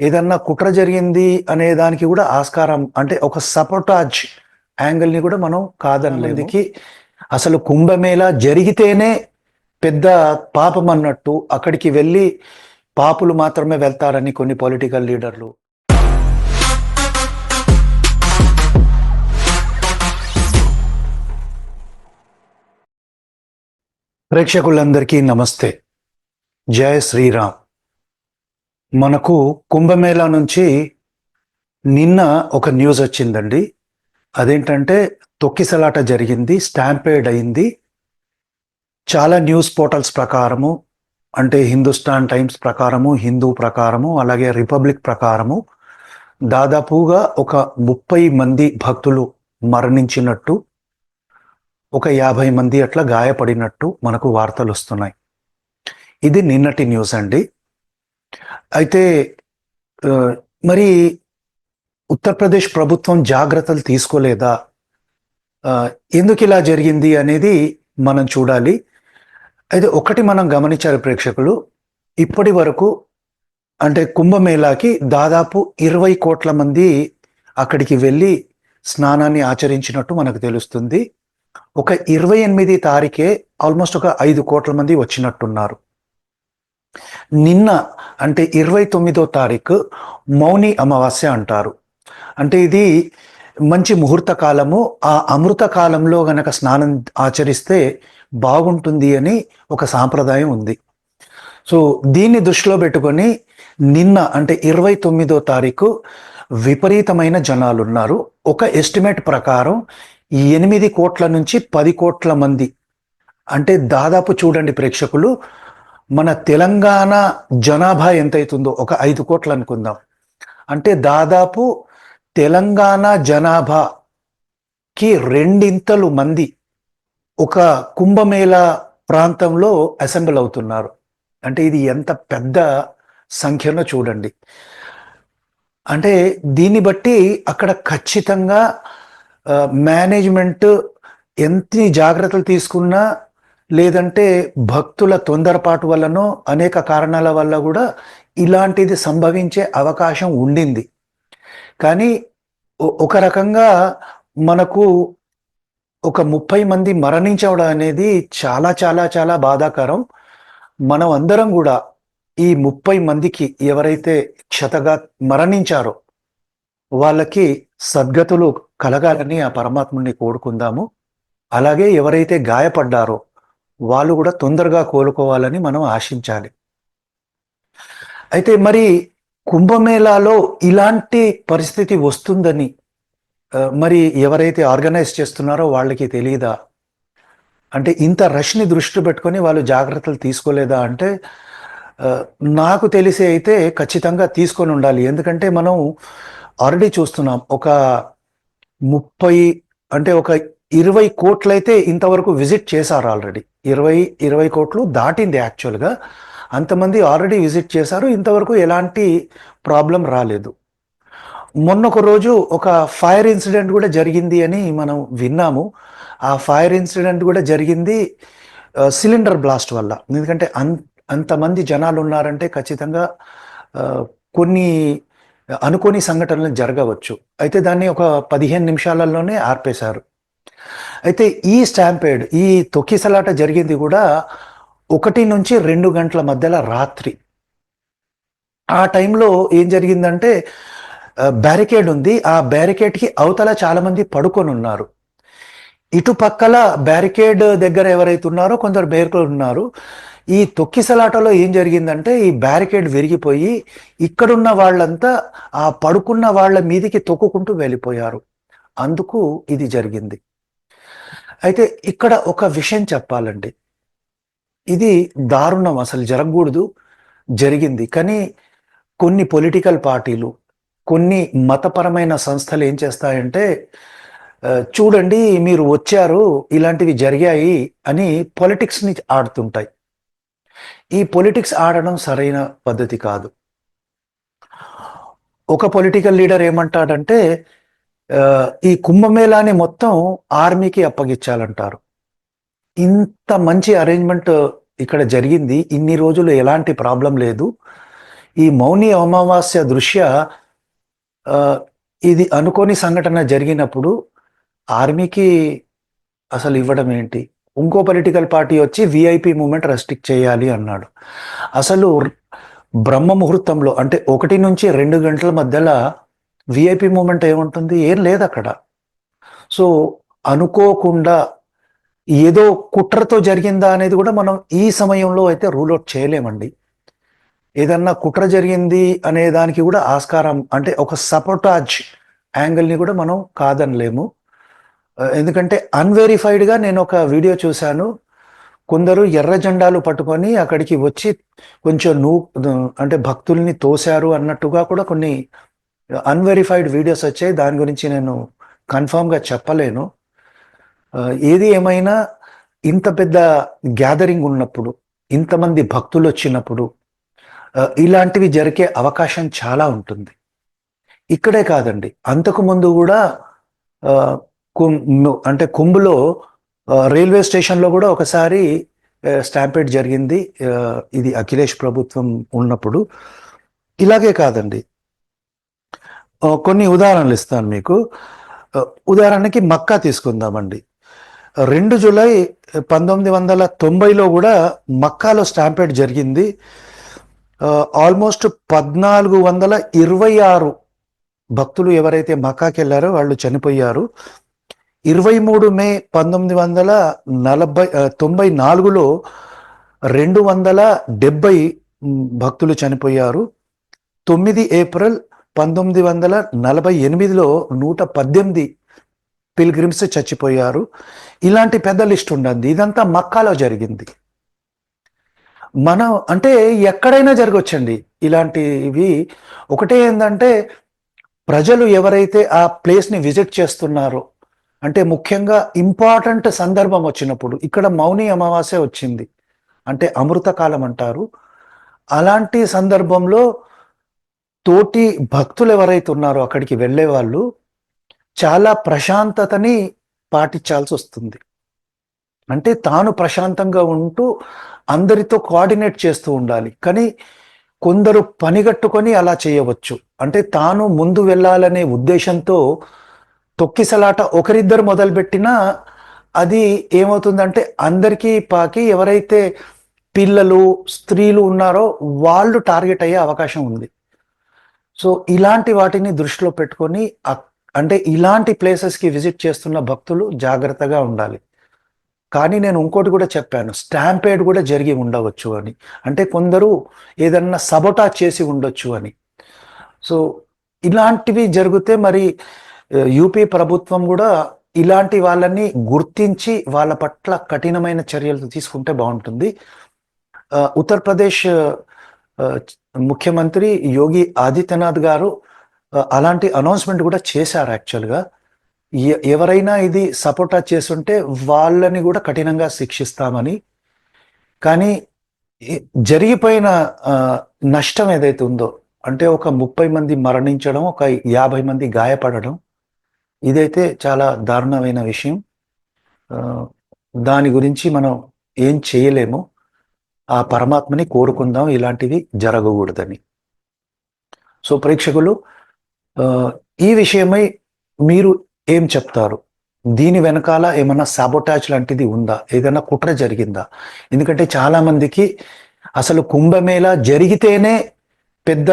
ఏదన్నా కుట్ర జరిగింది అనే దానికి కూడా ఆస్కారం అంటే ఒక సపోటాజ్ యాంగిల్ని కూడా మనం కాదన్నదికి అసలు కుంభమేళా జరిగితేనే పెద్ద పాపం అన్నట్టు అక్కడికి వెళ్ళి పాపులు మాత్రమే వెళ్తారని కొన్ని పొలిటికల్ లీడర్లు. ప్రేక్షకులందరికీ నమస్తే. జయ శ్రీరామ్. మనకు కుంభమేళా నుంచి నిన్న ఒక న్యూస్ వచ్చిందండి. అదేంటంటే తొక్కిసలాట జరిగింది స్టాంపేడ్ అయింది. చాలా న్యూస్ పోర్టల్స్ ప్రకారము అంటే హిందుస్థాన్ టైమ్స్ ప్రకారము హిందూ ప్రకారము అలాగే రిపబ్లిక్ ప్రకారము దాదాపుగా ఒక ముప్పై మంది భక్తులు మరణించినట్టు ఒక యాభై మంది అట్లా గాయపడినట్టు మనకు వార్తలు వస్తున్నాయి. ఇది నిన్నటి న్యూస్ అండి. అయితే మరి ఉత్తరప్రదేశ్ ప్రభుత్వం జాగ్రత్తలు తీసుకోలేదా? ఎందుకు ఇలా జరిగింది అనేది మనం చూడాలి. అయితే ఒకటి మనం గమనించాలి ప్రేక్షకులు ఇప్పటి వరకు అంటే కుంభమేళాకి దాదాపు ఇరవై కోట్ల మంది అక్కడికి వెళ్ళి స్నానాన్ని ఆచరించినట్టు మనకు తెలుస్తుంది. ఒక ఇరవై ఎనిమిది తారీఖే ఆల్మోస్ట్ ఒక ఐదు కోట్ల మంది వచ్చినట్టున్నారు. నిన్న అంటే ఇరవై తొమ్మిదో తారీఖు మౌని అమావాస్య అంటారు. అంటే ఇది మంచి ముహూర్త కాలము. ఆ అమృత కాలంలో గనక స్నానం ఆచరిస్తే బాగుంటుంది అని ఒక సాంప్రదాయం ఉంది. సో దీన్ని దృష్టిలో పెట్టుకొని నిన్న అంటే ఇరవై తొమ్మిదో తారీఖు విపరీతమైన జనాలు ఉన్నారు. ఒక ఎస్టిమేట్ ప్రకారం ఎనిమిది కోట్ల నుంచి పది కోట్ల మంది. అంటే దాదాపు చూడండి ప్రేక్షకులు మన తెలంగాణ జనాభా ఎంతైతుందో ఒక ఐదు కోట్లు అనుకుందాం. అంటే దాదాపు తెలంగాణ జనాభాకి రెండింతలు మంది ఒక కుంభమేళ ప్రాంతంలో అసెంబ్ల్ అవుతున్నారు. అంటే ఇది ఎంత పెద్ద సంఖ్యనో చూడండి. అంటే దీన్ని బట్టి అక్కడ ఖచ్చితంగా మేనేజ్మెంట్ ఎంత జాగ్రత్తలు తీసుకున్నా లేదంటే భక్తుల తొందరపాటు వల్లనో అనేక కారణాల వల్ల కూడా ఇలాంటిది సంభవించే అవకాశం ఉండింది. కానీ ఒక రకంగా మనకు ఒక ముప్పై మంది మరణించడం అనేది చాలా చాలా చాలా బాధాకరం. మనం అందరం కూడా ఈ ముప్పై మందికి ఎవరైతే క్షతగా మరణించారో వాళ్ళకి సద్గతులు కలగాలని ఆ పరమాత్ముని కోరుకుందాము. అలాగే ఎవరైతే గాయపడ్డారో వాళ్ళు కూడా తొందరగా కోలుకోవాలని మనం ఆశించాలి. అయితే మరి కుంభమేళాలో ఇలాంటి పరిస్థితి వస్తుందని మరి ఎవరైతే ఆర్గనైజ్ చేస్తున్నారో వాళ్ళకి తెలియదా అంటే ఇంత రష్ని దృష్టి పెట్టుకొని వాళ్ళు జాగ్రత్తలు తీసుకోలేదా? అంటే నాకు తెలిసి అయితే ఖచ్చితంగా తీసుకొని ఉండాలి. ఎందుకంటే మనం ఆల్రెడీ చూస్తున్నాం ఒక ముప్పై అంటే ఒక ఇరవై కోట్లయితే ఇంతవరకు విజిట్ చేశారు ఆల్రెడీ. ఇరవై ఇరవై కోట్లు దాటింది యాక్చువల్గా. అంతమంది ఆల్రెడీ విజిట్ చేశారు. ఇంతవరకు ఎలాంటి ప్రాబ్లం రాలేదు. మొన్న ఒక రోజు ఒక ఫైర్ ఇన్సిడెంట్ కూడా జరిగింది అని మనం విన్నాము. ఆ ఫైర్ ఇన్సిడెంట్ కూడా జరిగింది సిలిండర్ బ్లాస్ట్ వల్ల. ఎందుకంటే అన్ అంతమంది జనాలు ఉన్నారంటే ఖచ్చితంగా కొన్ని అనుకోని సంఘటనలు జరగవచ్చు. అయితే దాన్ని ఒక పదిహేను నిమిషాలలోనే ఆర్పేశారు. అయితే ఈ స్టాంపేడ్ ఈ తొక్కిసలాట జరిగింది కూడా ఒకటి నుంచి రెండు గంటల మధ్యలో రాత్రి. ఆ టైంలో ఏం జరిగిందంటే బ్యారికేడ్ ఉంది. ఆ బ్యారికేడ్కి అవతల చాలామంది పడుకొని ఉన్నారు. ఇటు పక్కల బ్యారికేడ్ దగ్గర ఎవరైతే ఉన్నారో కొందరు బేర్కలు ఉన్నారు. ఈ తొక్కిసలాటలో ఏం జరిగిందంటే ఈ బ్యారికేడ్ విరిగిపోయి ఇక్కడున్న వాళ్ళంతా ఆ పడుకున్న వాళ్ళ మీదికి తొక్కుకుంటూ వెళ్ళిపోయారు. అందుకు ఇది జరిగింది. అయితే ఇక్కడ ఒక విషయం చెప్పాలండి. ఇది దారుణం అసలు జరగకూడదు. జరిగింది. కానీ కొన్ని పొలిటికల్ పార్టీలు కొన్ని మతపరమైన సంస్థలు ఏం చేస్తాయంటే చూడండి మీరు వచ్చారు ఇలాంటివి జరిగాయి అని పొలిటిక్స్ని ఆడుతుంటాయి. ఈ పొలిటిక్స్ ఆడడం సరైన పద్ధతి కాదు. ఒక పొలిటికల్ లీడర్ ఏమంటాడంటే ఈ కుంభమేళాని మొత్తం ఆర్మీకి అప్పగించాలంటారు. ఇంత మంచి అరేంజ్మెంట్ ఇక్కడ జరిగింది. ఇన్ని రోజులు ఎలాంటి ప్రాబ్లం లేదు. ఈ మౌని అమావాస్య దృశ్య ఇది అనుకోని సంఘటన జరిగినప్పుడు ఆర్మీకి అసలు ఇవ్వడం ఏంటి? ఇంకో పొలిటికల్ పార్టీ వచ్చి విఐపి మూమెంట్ రెస్ట్రిక్ట్ చేయాలి అన్నాడు. అసలు బ్రహ్మ ముహూర్తంలో అంటే ఒకటి నుంచి రెండు గంటల మధ్యలో విఐపి మూమెంట్ ఏముంటుంది? ఏం లేదు అక్కడ. సో అనుకోకుండా ఏదో కుట్రతో జరిగిందా అనేది కూడా మనం ఈ సమయంలో అయితే రూల్ అవుట్ చేయలేమండి. ఏదన్నా కుట్ర జరిగింది అనే దానికి కూడా ఆస్కారం అంటే ఒక సపోటాజ్ యాంగిల్ని కూడా మనం కాదనలేము. ఎందుకంటే అన్వెరిఫైడ్గా నేను ఒక వీడియో చూశాను. కొందరు ఎర్ర జెండాలు పట్టుకొని అక్కడికి వచ్చి కొంచెం నూ అంటే భక్తుల్ని తోశారు అన్నట్టుగా కూడా కొన్ని అన్వెరిఫైడ్ వీడియోస్ వచ్చాయి. దాని గురించి నేను కన్ఫామ్గా చెప్పలేను. ఏది ఏమైనా ఇంత పెద్ద గ్యాదరింగ్ ఉన్నప్పుడు ఇంతమంది భక్తులు వచ్చినప్పుడు ఇలాంటివి జరిగే అవకాశం చాలా ఉంటుంది. ఇక్కడే కాదండి. అంతకు ముందు కూడా కుం- అంటే కుంభలో రైల్వే స్టేషన్లో కూడా ఒకసారి స్టాంపేట్ జరిగింది. ఇది అఖిలేష్ ప్రభుత్వం ఉన్నప్పుడు. ఇలాగే కాదండి. కొన్ని ఉదాహరణలు ఇస్తాను మీకు. ఉదాహరణకి మక్కా తీసుకుందామండి. రెండు జూలై పంతొమ్మిది వందల తొంభైలో కూడా మక్కాలో స్టాంపేట్ జరిగింది. ఆల్మోస్ట్ పద్నాలుగు వందల ఇరవై ఆరు భక్తులు ఎవరైతే మక్కాకి వెళ్ళారో వాళ్ళు చనిపోయారు. ఇరవై మూడు మే పంతొమ్మిది వందల నలభై తొంభై నాలుగులో రెండు వందల డెబ్బై భక్తులు చనిపోయారు. తొమ్మిది ఏప్రిల్ పంతొమ్మిది వందల నలభై ఎనిమిదిలో నూట పద్దెనిమిది పిల్గ్రిమ్స్ చచ్చిపోయారు. ఇలాంటి పెద్ద లిస్ట్ ఉండండి. ఇదంతా మక్కాలో జరిగింది. మనం అంటే ఎక్కడైనా జరగవచ్చండి ఇలాంటివి. ఒకటే ఏంటంటే ప్రజలు ఎవరైతే ఆ ప్లేస్ని విజిట్ చేస్తున్నారో అంటే ముఖ్యంగా ఇంపార్టెంట్ సందర్భం వచ్చినప్పుడు ఇక్కడ మౌని అమావాస్య వచ్చింది అంటే అమృతకాలం అంటారు. అలాంటి సందర్భంలో తోటి భక్తులు ఎవరైతే ఉన్నారో అక్కడికి వెళ్ళే వాళ్ళు చాలా ప్రశాంతతని పాటించాల్సి వస్తుంది. అంటే తాను ప్రశాంతంగా ఉంటూ అందరితో కోఆర్డినేట్ చేస్తూ ఉండాలి. కానీ కొందరు పనిగట్టుకొని అలా చేయవచ్చు. అంటే తాను ముందు వెళ్ళాలనే ఉద్దేశంతో తొక్కిసలాట ఒకరిద్దరు మొదలుపెట్టినా అది ఏమవుతుందంటే అందరికీ పాకి ఎవరైతే పిల్లలు స్త్రీలు ఉన్నారో వాళ్ళు టార్గెట్ అయ్యే అవకాశం ఉంది. సో ఇలాంటి వాటిని దృష్టిలో పెట్టుకొని అంటే ఇలాంటి ప్లేసెస్కి విజిట్ చేస్తున్న భక్తులు జాగ్రత్తగా ఉండాలి. కానీ నేను ఇంకోటి కూడా చెప్పాను స్టాంపేడ్ కూడా జరిగి ఉండవచ్చు అని. అంటే కొందరు ఏదన్నా సబోటా చేసి ఉండొచ్చు అని. సో ఇలాంటివి జరిగితే మరి యూపీ ప్రభుత్వం కూడా ఇలాంటి వాళ్ళని గుర్తించి వాళ్ళ పట్ల కఠినమైన చర్యలు తీసుకుంటే బాగుంటుంది. ఉత్తరప్రదేశ్ ముఖ్యమంత్రి యోగి ఆదిత్యనాథ్ గారు అలాంటి అనౌన్స్మెంట్ కూడా చేశారు యాక్చువల్గా. ఎ- ఎవరైనా ఇది సపోర్టా చేస్తుంటే వాళ్ళని కూడా కఠినంగా శిక్షిస్తామని. కానీ జరిగిపోయిన నష్టం ఏదైతే ఉందో అంటే ఒక ముప్పై మంది మరణించడం ఒక యాభై మంది గాయపడడం ఇదైతే చాలా దారుణమైన విషయం. దాని గురించి మనం ఏం చేయలేము. ఆ పరమాత్మని కోరుకుందాం ఇలాంటివి జరగకూడదని. సో ప్రేక్షకులు ఈ విషయమై మీరు ఏం చెప్తారు? దీని వెనకాల ఏమైనా సాబోటాచ్ లాంటిది ఉందా? ఏదైనా కుట్ర జరిగిందా? ఎందుకంటే చాలామందికి అసలు కుంభమేళా జరిగితేనే పెద్ద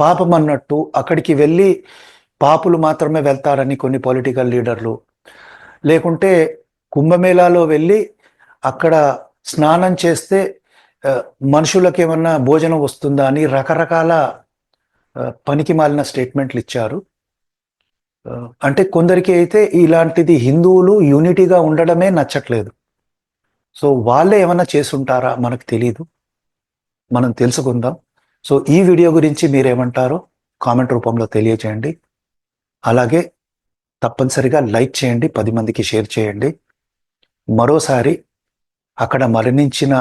పాపం అన్నట్టు అక్కడికి వెళ్ళి పాపులు మాత్రమే వెళ్తారని కొన్ని పొలిటికల్ లీడర్లు లేకుంటే కుంభమేళాలో వెళ్ళి అక్కడ స్నానం చేస్తే మనుషులకు ఏమన్నా భోజనం వస్తుందా అని రకరకాల పనికి మాలిన స్టేట్మెంట్లు ఇచ్చారు. అంటే కొందరికి అయితే ఇలాంటిది హిందువులు యూనిటీగా ఉండడమే నచ్చట్లేదు. సో వాళ్ళే ఏమన్నా చేసుంటారా మనకు తెలియదు మనం తెలుసుకుందాం. సో ఈ వీడియో గురించి మీరేమంటారో కామెంట్ రూపంలో తెలియజేయండి అలాగే తప్పనిసరిగా లైక్ చేయండి పది మందికి షేర్ చేయండి. మరోసారి అక్కడ మరణించిన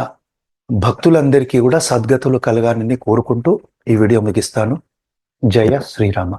భక్తులందరికీ కూడా సద్గతులు కలగాలని కోరుకుంటూ ఈ వీడియో ముగిస్తాను. జయ శ్రీరామ.